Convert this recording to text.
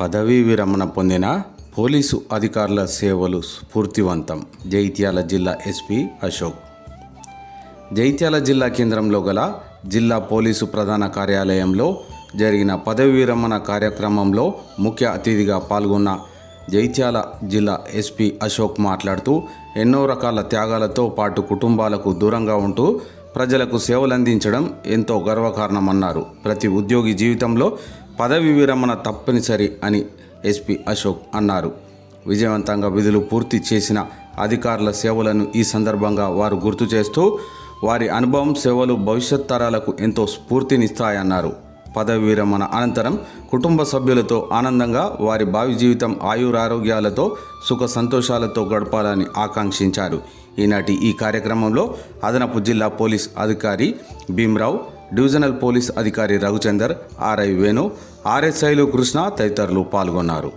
పదవీ విరమణ పొందిన పోలీసు అధికారుల సేవలు స్ఫూర్తివంతం. జైత్యాల జిల్లా ఎస్పీ అశోక్. జైత్యాల జిల్లా కేంద్రంలో గల జిల్లా పోలీసు ప్రధాన కార్యాలయంలో జరిగిన పదవీ విరమణ కార్యక్రమంలో ముఖ్య అతిథిగా పాల్గొన్న జైత్యాల జిల్లా ఎస్పీ అశోక్ మాట్లాడుతూ ఎన్నో రకాల త్యాగాలతో పాటు కుటుంబాలకు దూరంగా ఉంటూ ప్రజలకు సేవలందించడం ఎంతో గర్వకారణమన్నారు. ప్రతి ఉద్యోగి జీవితంలో పదవి విరమణ తప్పనిసరి అని ఎస్పీ అశోక్ అన్నారు. విజయవంతంగా విధులు పూర్తి చేసిన అధికారుల సేవలను ఈ సందర్భంగా వారు గుర్తు చేస్తూ వారి అనుభవం సేవలు భవిష్యత్ తరాలకు ఎంతో స్ఫూర్తినిస్తాయన్నారు. పదవి విరమణ అనంతరం కుటుంబ సభ్యులతో ఆనందంగా వారి భావి జీవితం ఆయురారోగ్యాలతో సుఖ సంతోషాలతో గడపాలని ఆకాంక్షించారు. ఈనాటి ఈ కార్యక్రమంలో అదనపు జిల్లా పోలీస్ అధికారి భీమ్రావు డివిజనల్ పోలీస్ అధికారి రఘుచందర్ ఆర్ఐ వేణు ఆర్ఎస్ఐలు కృష్ణ తదితరులు పాల్గొన్నారు.